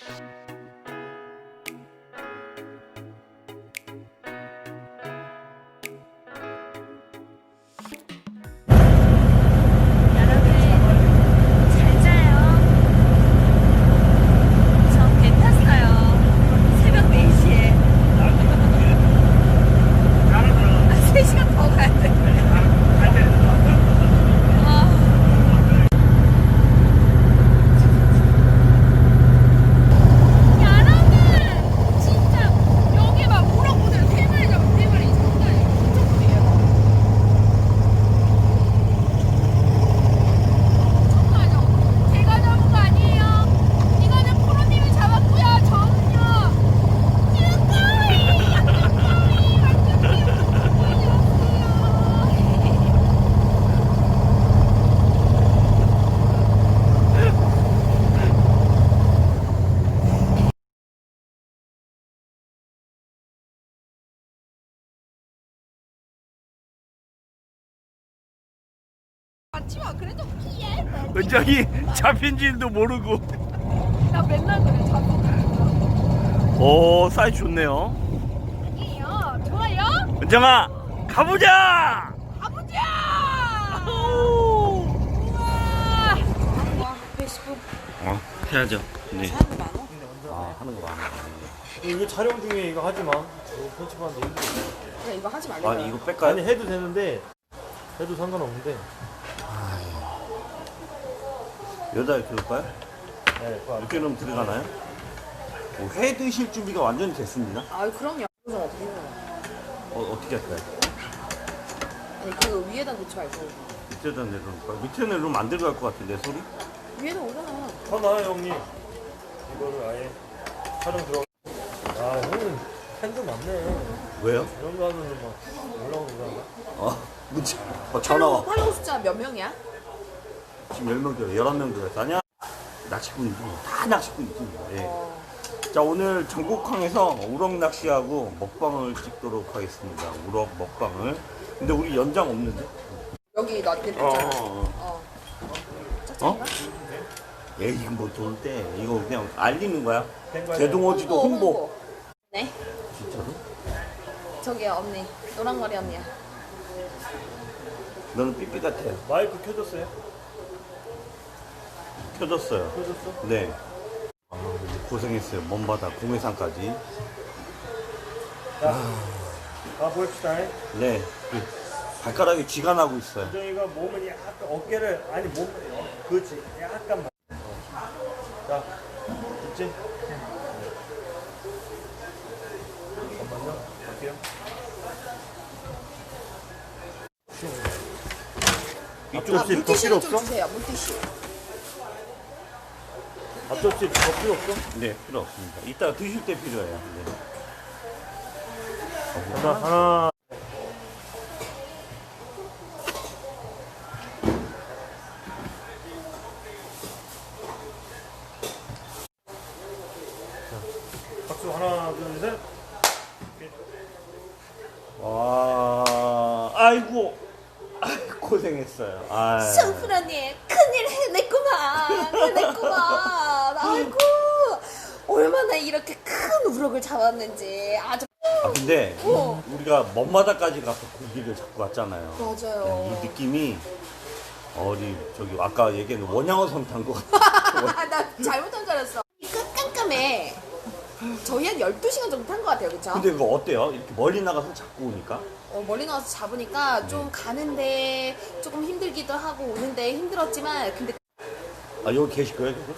여 와. 그래도 피해. 은정이 잡힌 줄도 모르고. 나 맨날 그래. 잡고 가요. 오, 사이즈 좋네요. 아니에요. 좋아요? 은정아, 가보자! 가보자! 오! 우와! 와, 페이스북 어, 해야죠. 네. 하는 많어? 아, 하는 거 많아. 이거 촬영 중에 이거 하지 마. 이거 편집하는데 힘들어. 그래, 이거 하지 말래요. 아, 이거 뺄까요? 아니 해도 되는데 해도 상관없는데. 여자 이렇게 넣을까요? 네, 그거 안 이렇게 넣으면 들어가나요? 오, 회 드실 준비가 완전히 됐습니다. 아, 그럼요. 그럼 어떻게 해요? 어, 어떻게 할까요? 아니, 그 위에다 놓지 말고. 밑에다 내려놓을까요? 밑에 내려놓으면 안 들어갈 것 같은데, 소리? 위에다 오잖아. 하나 형님. 이거를 아예 촬영 들어. 아 형은 팬도 많네. 왜요? 이런 거 하면은 막 올라오는 거야. 어, 문자. 어, 전화 와. 팔로우 숫자 몇 명이야? 지금 10명 들어, 11명 들어왔어. 아니야? 낚시꾼이지. 다 낚시꾼이지. 예. 어. 자, 오늘 전국항에서 우럭 낚시하고 먹방을 찍도록 하겠습니다. 우럭 먹방을. 근데 우리 연장 없는데? 여기 너한테 어, 줬잖아. 어, 어. 어. 예, 이거 뭐 때. 이거 그냥 알리는 거야. 된 거야. 대동어지도 홍보. 네. 진짜로? 저기요, 언니. 노랑머리 언니야. 너는 삐삐 같아. 마이크 켜졌어요? 켜졌어요. 켜졌어? 네. 아, 고생했어요. 먼 바다 공해산까지. 자, 아 보입시다. 네. 그 발가락에 쥐가 나고 있어요. 은정이가 몸을 약간 어깨를 아니 몸 어, 그렇지 약간. 막- 어. 자, 됐지? 잠깐만요. 갈게요. 필요 아, 좀 없어? 주세요, 물티슈. 앞접시 더 필요 없어? 네, 필요 없습니다. 이따 드실 때 필요해요. 네. 하나 하나. 자, 박수 하나 둘 셋. 와, 아이고, 아이고 고생했어요. 아, 성훈 언니, 큰일 해냈구만. 해냈구만. 아이고. 얼마나 이렇게 큰 우럭을 잡았는지. 아주. 아 근데 어. 우리가 먼 바다까지 가서 고기를 잡고 왔잖아요. 맞아요. 네, 이 느낌이 어디 저기 아까 얘기한 원양어 선 탄것 같아. 아, 나 잘못한 줄 알았어. 끝 깜깜해. 저희 한 12시간 정도 탄 것 같아요, 그쵸? 근데 그거 어때요? 이렇게 멀리 나가서 잡고 오니까? 어, 멀리 나와서 잡으니까 좀 가는데 조금 힘들기도 하고 오는데 힘들었지만 근데 아 여기 계실 거예요? 계속?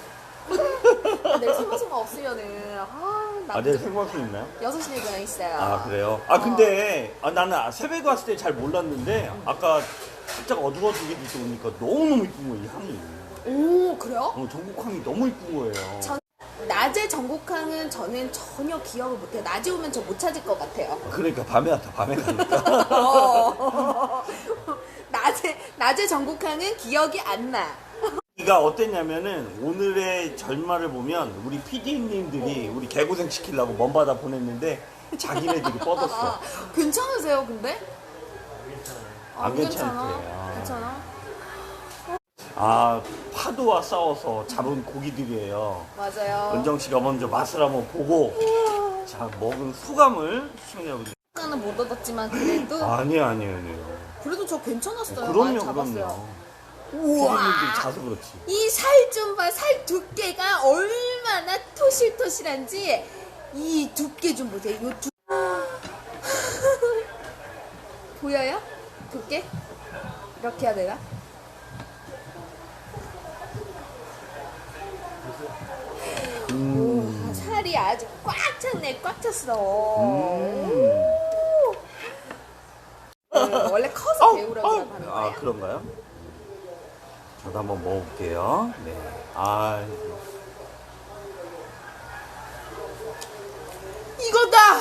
내일 생방송가 없으면은 아, 나 아 내일 생방송 있나요? 6시에 그냥 있어요. 아 그래요? 아 근데 아, 나는 새벽에 왔을 때 잘 몰랐는데 아까 살짝 어둑어둑이 오니까 너무너무 이쁜 거예요 이 향이. 오, 그래요? 어, 전국항이 너무 이쁜 거예요. 전 낮에 전국항은 저는 전혀 기억을 못해요. 낮에 오면 저 못 찾을 것 같아요. 그러니까 밤에 왔다 밤에 가니까. 어. 낮에 낮에 전국항은 기억이 안 나. 이가 어땠냐면은 오늘의 절말을 보면 우리 PD님들이 우리 개고생 시키려고 먼 바다 보냈는데 자기네들이 뻗었어. 아, 괜찮으세요, 근데? 안 괜찮아. 괜찮대. 아. 괜찮아. 아 파도와 싸워서 잡은 고기들이에요. 맞아요. 은정 씨가 먼저 맛을 한번 보고 자 먹은 소감을 시청자분들. 아까는 못 얻었지만 그래도 아니에요 아니에요 아니에요. 그래도 저 괜찮았어요. 많이 그럼요 잡았어요. 그럼요. 우와. 피디님들이 자서 그렇지. 이 살 좀 봐. 살 두께가 얼마나 토실토실한지 이 두께 좀 보세요. 이 두... 보여요? 두께? 이렇게 해야 되나? 음. 오, 살이 아주 꽉 찼네. 꽉 찼어. 음. 네, 원래 커서 배우라고 아우, 하는 거예요? 아 그런가요? 저도 한번 먹어볼게요. 네. 아 이거다!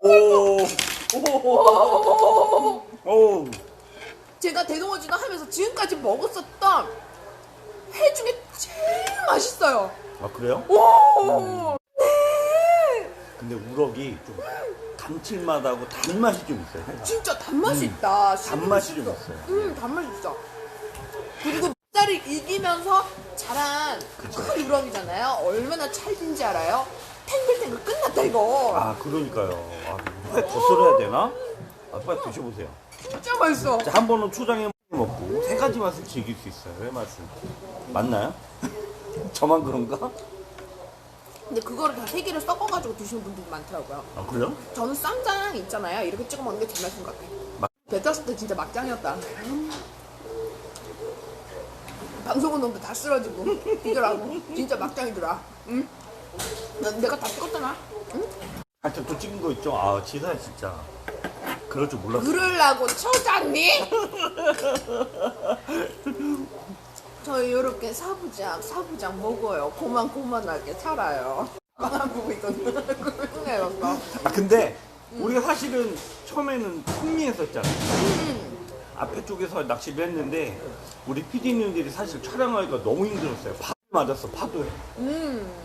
오. 오. 오. 제가 대동어지나 하면서 지금까지 먹었었던 회 중에 제일 맛있어요. 아 그래요? 오! 근데 우럭이 좀 감칠맛하고 단맛이 좀 있어요. 회가. 진짜 단맛이 있다. 단맛이 좀 있어요. 음, 단맛이 있어. 그리고 쌀을 이기면서 자란 큰 우럭이잖아요. 얼마나 찰진지 알아요? 탱글탱글 끝났다 이거. 아 그러니까요. 아, 회더 썰어야 되나? 아, 빨리 드셔보세요. 진짜 맛있어. 자, 한 번은 초장에 먹고 세 가지 맛을 즐길 수 있어요. 회 맛은 맞나요? 저만 그런가? 근데 그거를 다 세 개를 섞어가지고 드시는 분들이 많더라고요. 아 그래요? 저는 쌈장 있잖아요. 이렇게 찍어 먹는 게 제일 맛있는 것 같아요. 막- 배 tas을 때 진짜 막장이었다. 음. 방송은 놈도 다 쓰러지고 이더라고. 진짜 막장이더라. 응? 난 내가 다 찍었잖아. 응? 하여튼 또 찍은 거 있죠? 아 지사 진짜 그럴 줄 몰랐어. 그러려고 쳐졌니? 저 이렇게 사부작 사부작 먹어요. 고만고만하게 살아요. 빵안 보고 있던 그네였어. 아 근데 우리가 사실은 처음에는 풍미했었잖아요. 앞에 쪽에서 낚시를 했는데 우리 PD님들이 사실 촬영하기가 너무 힘들었어요. 파도 맞았어 파도에. 음.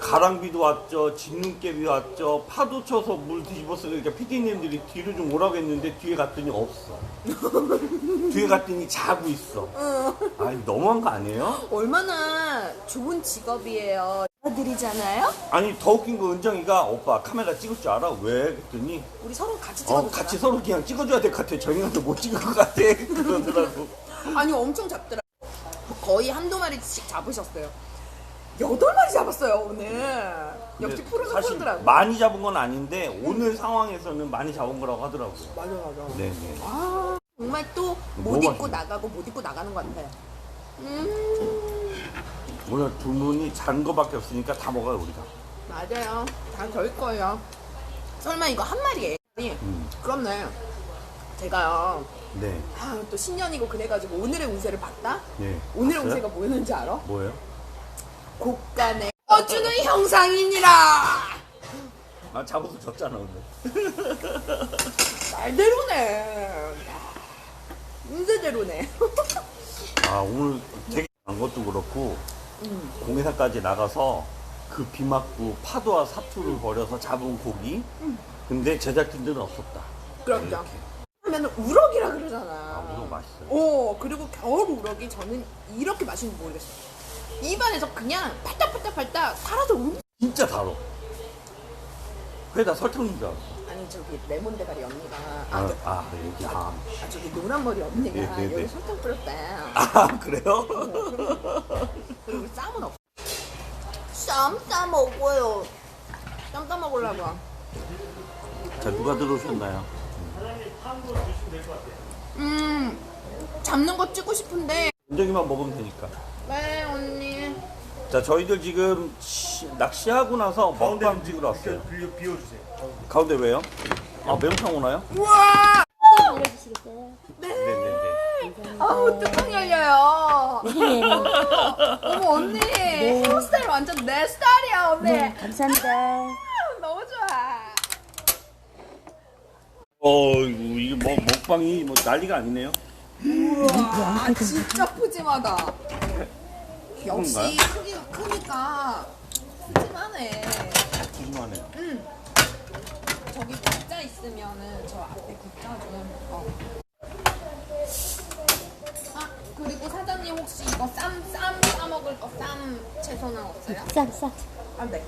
가랑비도 왔죠, 진눈깨비 왔죠, 파도 쳐서 물 뒤집어서 그러니까 PD님들이 뒤로 좀 오라고 했는데 뒤에 갔더니 없어. 뒤에 갔더니 자고 있어. 아니 너무한 거 아니에요? 얼마나 좋은 직업이에요. 아들이잖아요. 아니 더 웃긴 거 은정이가 오빠 카메라 찍을 줄 알아? 왜? 그랬더니 우리 서로 같이 어 찍어보잖아. 같이 서로 그냥 찍어줘야 될 것 같아. 저 인간도 못 찍을 것 같아. 그러더라고. 아니 엄청 잡더라. 거의 한두 마리씩 잡으셨어요. 여덟 마리 잡았어요 오늘. 역시 근데 프로는 사실 프로더라고. 많이 잡은 건 아닌데 오늘 상황에서는 많이 잡은 거라고 하더라고요. 맞아 맞아. 네네. 아 정말 또 못 너무 입고 맛있네. 나가고 못 입고 나가는 것 같아요. 음 오늘 두 분이 잔 거밖에 없으니까 다 먹어요 우리가. 맞아요. 다될 거예요. 설마 이거 한 마리예요? 음. 그렇네. 제가요. 네. 아, 또 신년이고 그래가지고 오늘의 운세를 봤다? 네. 오늘의 봤어요? 운세가 뭐였는지 알아? 뭐예요? 곡간에 어주는 형상이니라! 아 잡아서 졌잖아 오늘. 말대로네. 운세대로네. 아 오늘 되게 안 것도 그렇고 음. 공해사까지 나가서 그 비 맞고 파도와 사투를 벌여서 잡은 고기. 근데 제작진들은 없었다. 그렇죠. 이렇게. 하면 우럭이라 그러잖아. 아 우럭 맛있어요. 오, 그리고 겨울 우럭이 저는 이렇게 맛있는지 모르겠어요. 입안에서 그냥 팔딱팔딱팔딱 살아서 음. 진짜 달어. 회에다 설탕 넣은 줄 알았어. 아니 저기 레몬 대가리 언니가 아, 아, 저- 아 여기 아. 아, 저기 노란 머리 언니가 네, 네, 네. 여기 설탕 뿌렸대. 아 그래요? 그리고 쌈은 없어. 쌈싸 먹어요. 쌈 싸 먹으려고. 자 누가 들어오셨나요? 음, 잡는 거 찍고 싶은데. 은정이만 먹으면 되니까. 네, 언니. 자 저희들 지금 시- 낚시하고 나서 먹방 찍으러 왔어요. 빌려 비워주세요. 가운데 왜요? 아 매운탕 오나요? 우와! 네네네. 아우, 뚜껑 열려요. 어머, 언니. 헤어스타일 완전 내 스타일이야, 언니. 네, 감사합니다. 너무 좋아. 어 이게 뭐 먹방이 뭐 난리가 아니네요. 우와, 진짜 푸짐하다. 역시? 크기가 크니까 푸짐하네. 궁금하네요. 응. 저기 국자 있으면은 저 앞에 국자 좀. 어. 아, 그리고 사장님 혹시 이거 쌈, 쌈 싸 먹을 거 쌈 채소는 없어요? 싸, 싸. 안 돼.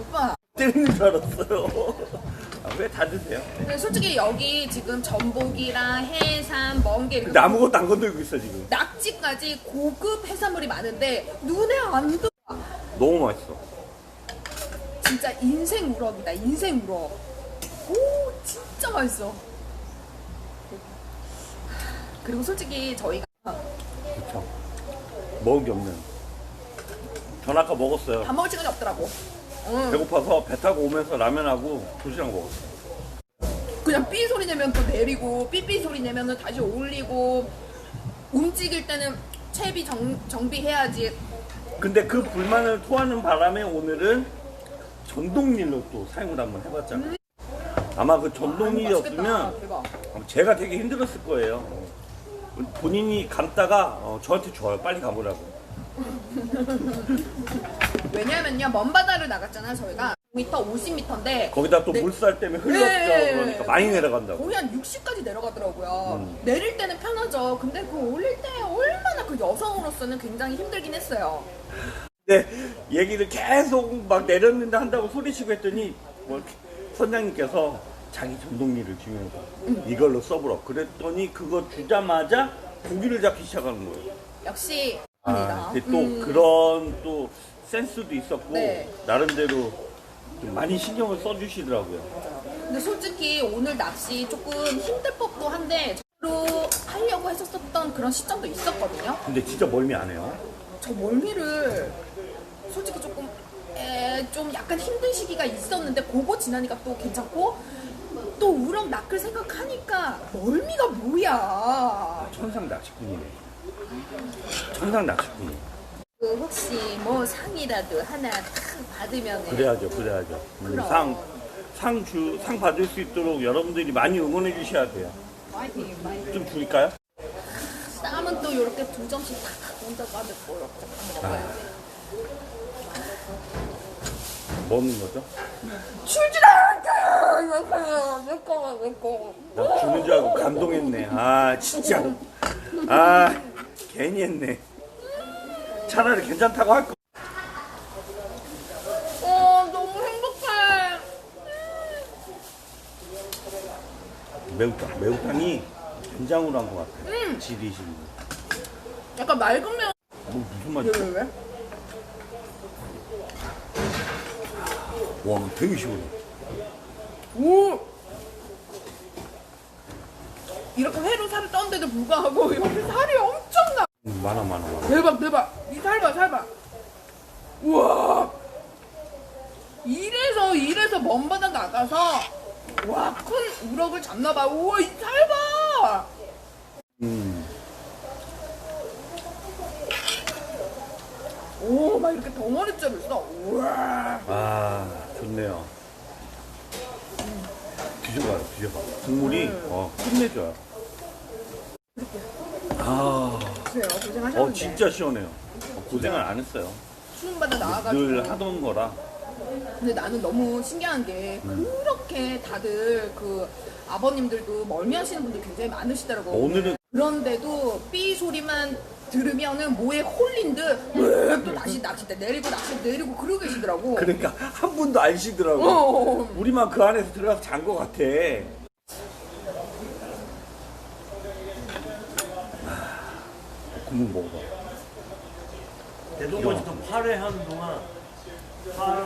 오빠, 때리는 줄 알았어요. 아, 왜다 드세요? 근데 솔직히 여기 지금 전복이랑 해삼, 멍게, 근데 아무것도 안 건들고 있어 지금. 낙지까지 고급 해산물이 많은데 눈에 안 들어. 너무 맛있어. 진짜 인생 우럭이다, 인생 우럭. 오, 진짜 맛있어. 그리고 솔직히 저희가 그렇죠. 먹은 게 없는. 전 아까 먹었어요. 밥 먹을 시간이 없더라고. 응. 배고파서 배 타고 오면서 라면하고 도시락 먹었어. 그냥 삐 소리 내면 또 내리고 삐삐 소리 내면은 다시 올리고 움직일 때는 채비 정, 정비해야지 근데 그 불만을 토하는 바람에 오늘은 전동릴로 또 사용을 한번 해봤잖아요. 아마 그 전동릴이 맛있겠다. 없으면 대박. 제가 되게 힘들었을 거예요. 본인이 감다가 어, 저한테 줘요. 빨리 가보라고. 왜냐면요 먼 바다를 나갔잖아요 저희가 5m 50m인데 거기다 또 네. 물살 때문에 흘렸죠. 네. 그러니까 많이 내려간다고. 거의 한 60까지 내려가더라고요 음. 내릴 때는 편하죠 근데 그 올릴 때 얼마나 그 여성으로서는 굉장히 힘들긴 했어요 근데 얘기를 계속 막 내렸는데 한다고 소리치고 했더니 뭐 선장님께서 자기 전동리를 주면서 이걸로 써보라. 그랬더니 그거 주자마자 고기를 잡기 시작하는 거예요. 역시 아, 근데 또 음. 그런 또 센스도 있었고 네. 나름대로 좀 많이 신경을 써주시더라고요. 근데 솔직히 오늘 낚시 조금 힘들 법도 한데 저로 하려고 했었던 그런 시점도 있었거든요. 근데 진짜 멀미 안 해요. 저 멀미를 솔직히 조금 에, 좀 약간 힘든 시기가 있었는데 그거 지나니까 또 괜찮고 또 우럭 낚을 생각하니까 멀미가 뭐야. 천상 낚시꾼이네. 천상 낚시꾼이. 그 혹시 뭐 상이라도 하나 탁 받으면 그래야죠, 그래야죠. 음, 그럼. 상, 상 주, 상 받을 수 있도록 여러분들이 많이 응원해 주셔야 돼요. 많이 많이 좀 줄까요? 쌈은 또 이렇게 두 점씩 탁 먼저 받고 이렇게 먹어야지. 먹는 거죠? 줄줄 알았다. 내 거야, 내 거. 나 주는 줄 알고 감동했네. 아, 진짜로. 아, 괜히 했네. 차라리 괜찮다고 할 거. 어, 너무 행복해. 매운탕, 매운탕이 된장으로 한 것 같아. 음. 지리시. 약간 맑은 매운. 뭐 무슨 왜, 맛이야? 왜, 왜? 와, 되게 시원해. 오! 이렇게 회로 살을 떴는데도 불구하고 여기 살이 엄청나. 음, 많아, 많아, 많아. 대박, 대박. 이 살 봐, 살 봐. 우와. 이래서, 이래서 먼 바다 나가서, 와, 큰 우럭을 잡나 봐. 우와, 이 살 봐. 음, 오, 막 이렇게 덩어리째로 있어. 우와. 아, 좋네요. 드셔봐요, 드셔봐. 국물이, 어, 끝내줘요. 아, 그래요, 고생하셨는데. 어, 진짜 시원해요. 어, 고생을 안 했어요. 바다 나와가지고. 늘 하던 거라. 근데 나는 너무 신기한 게 그렇게 다들 그 아버님들도 멀미하시는 분들 굉장히 많으시더라고. 오늘은 그런데도 삐 소리만 들으면은 뭐에 홀린 듯또 다시 낚싯대 내리고 낚싯대 내리고 그러고 계시더라고. 그러니까 한 분도 안 쉬더라고. 어. 우리만 그 안에서 들어가서 잔것 같아. 아, 국물 먹어봐. 대동원씨도 8회 하는 동안 8,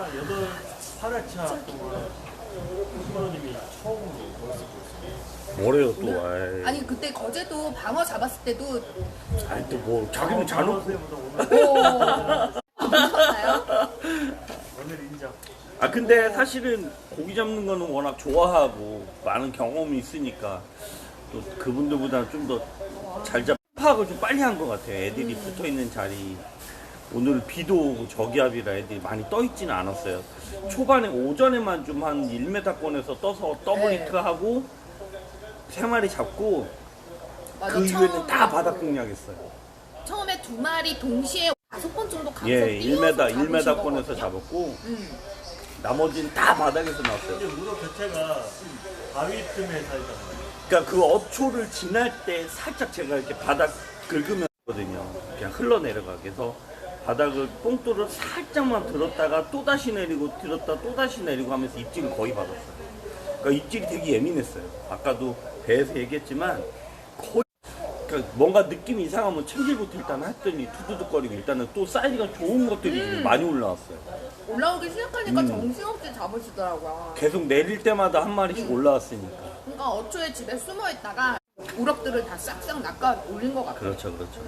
8, 8회차 동안 신부님이 처음으로 벌써 뭐래요 또? 아이, 아니 그때 거제도 방어 잡았을 때도 아니 또뭐 자기는 잔놓고. 보다 오늘, 오 괜찮나요? 오늘 인정. 아 근데 사실은 고기 잡는 거는 워낙 좋아하고 많은 경험이 있으니까 또 그분들보다 는 좀 더 잘 잡. 파악을 좀 빨리 한 것 같아. 애들이 붙어 있는 자리. 오늘 비도 오고 저기압이라 애들이 많이 떠 있지는 않았어요. 초반에 오전에만 좀 한 1m권에서 떠서 더블 네. 히트 하고 세 마리 잡고 맞아, 그 이후에는 다 바닥 공략했어요. 처음에 두 마리 동시에 다섯 번 정도 가서 예, 뛰어서 1m, 잡으신 1m권에서 거거든요. 잡았고 음. 나머지는 다 바닥에서 나왔어요. 근데 우럭 자체가 바위 틈에 살잖아요. 그러니까 그 어초를 지날 때 살짝 제가 이렇게 바닥 긁으면 거든요. 그냥 흘러내려가게 해서 바닥을 뽕돌을 살짝만 들었다가 또 다시 내리고 들었다 또 다시 내리고 하면서 입질을 거의 받았어요. 그러니까 입질이 되게 예민했어요. 아까도 배에서 얘기했지만 거의 그러니까 뭔가 느낌이 이상하면 챔질부터 일단 했더니 두두둑거리고 일단은 또 사이즈가 좋은 것들이 좀 많이 올라왔어요. 올라오기 시작하니까 음. 정신없이 잡으시더라고요. 계속 내릴 때마다 한 마리씩 올라왔으니까. 그러니까 어초에 집에 숨어 있다가 우럭들을 다 싹싹 낚아 올린 것 같아요. 그렇죠, 그렇죠.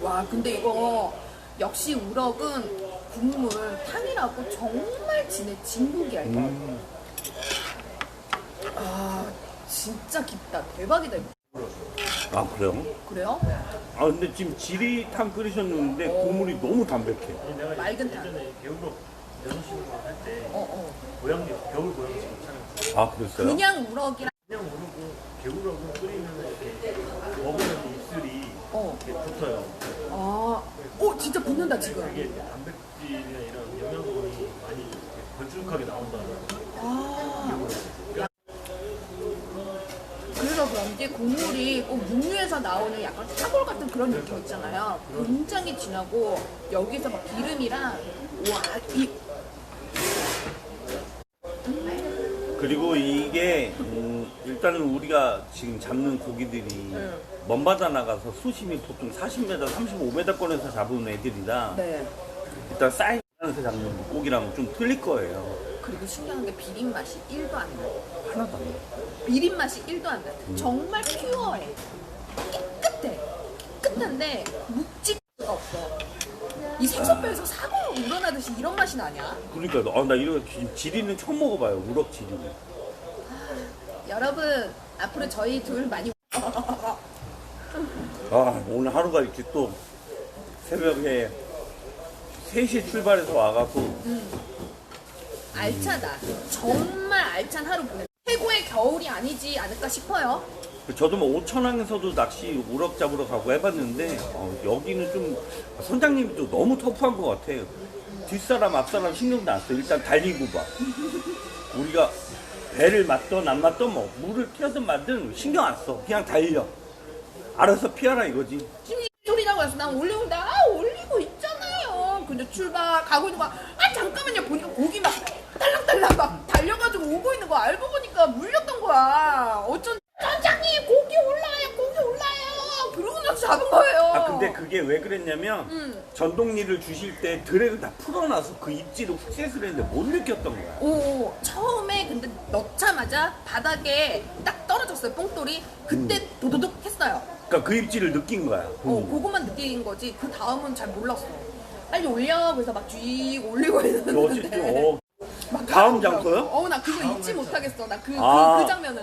와 근데 이거 역시 우럭은 국물 탕이라고 정말 진해 진국이야 이거. 음. 아 진짜 깊다 대박이다 이거. 아 그래요? 그래요? 아 근데 지금 지리탕 끓이셨는데 국물이 너무 담백해. 맑은 탕. 예전에 개우로 연신으로 할때 어 어. 고양이 겨울 고양이 아 그랬어요? 그냥 우럭이랑 그냥 모르고 개우라고 끓이면 이렇게 먹으면 입술이 어. 이렇게 붙어요. 아, 오 진짜 붙는다 지금. 이게 단백질이나 이런 영양분이 많이 이렇게 걸쭉하게 나온다. 아. 그래서 그런지 국물이 꼭 육류에서 나오는 약간 사골 같은 그런 느낌 있잖아요. 굉장히 진하고 여기서 막 기름이랑 와 이 그리고 이게 음, 일단은 우리가 지금 잡는 고기들이 먼 바다 나가서 수심이 보통 40m, 35m권에서 잡은 애들이라 네. 일단 사이즈에서 잡는 물고기랑은 좀 틀릴 거예요. 그리고 신기한 게 비린 맛이 1도 안 나. 하나도 안 나요. 비린 맛이 1도 안 나. 정말 퓨어해. 깨끗해. 깨끗한데 묵직가 없어. 이 생선뼈에서 사고가 우러나듯이 이런 맛이 나냐? 그러니까 아, 나 이런 지리는 처음 먹어봐요. 우럭 지리. 여러분 앞으로 저희 둘 많이 아 오늘 하루가 이렇게 또 새벽에 3시에 출발해서 와갖고 알차다. 정말 알찬 하루 보내. 최고의 겨울이 아니지 않을까 싶어요. 저도 뭐 오천항에서도 낚시 우럭 잡으러 가고 해봤는데 어, 여기는 좀 선장님이 또 너무 터프한 것 같아요. 뒷사람 앞사람 신경도 안 써. 일단 달리고 봐. 우리가 배를 맞던 안 맞던 뭐 물을 튀어든 말든 신경 안 써. 그냥 달려. 알아서 피하라 이거지. 지금 이 소리라고 해서 난 올리고 나 올리고 있잖아요. 근데 출발 가고 있는 거야. 아 잠깐만요. 보니까 고기 막 달랑달랑 막 달려가지고 오고 있는 거 알고 보니까 물렸던 거야. 어쩐 선장님 고기 올라요 고기 올라요. 그러고 나서 잡은 거예요. 아 근데 그게 왜 그랬냐면 음. 전동리를 주실 때 드랙을 다 풀어놔서 그 입질을 훅셋을 했는데 못 느꼈던 거야. 오, 처음에 근데 넣자마자 바닥에 딱 떨어졌어요, 뽕돌이. 그때 음. 도도독 했어요. 그러니까 그 입질을 느낀 거야. 어, 그것만 느낀 거지. 그 다음은 잘 몰랐어. 빨리 올려. 그래서 막 쥐 올리고 그 어쨌든 했는데. 어, 막 다음 나오더라고. 장소요? 어, 나 그거 잊지 못하겠어. 나 그, 그, 아. 그 장면은.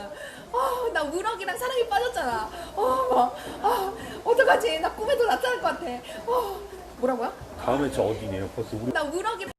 아, 나 우럭이랑 사랑에 빠졌잖아. 어, 막, 아, 어떡하지? 나 꿈에도 나타날 것 같아. 어, 뭐라고요? 다음에 저 어디네요? 벌써 우리 나 우럭이랑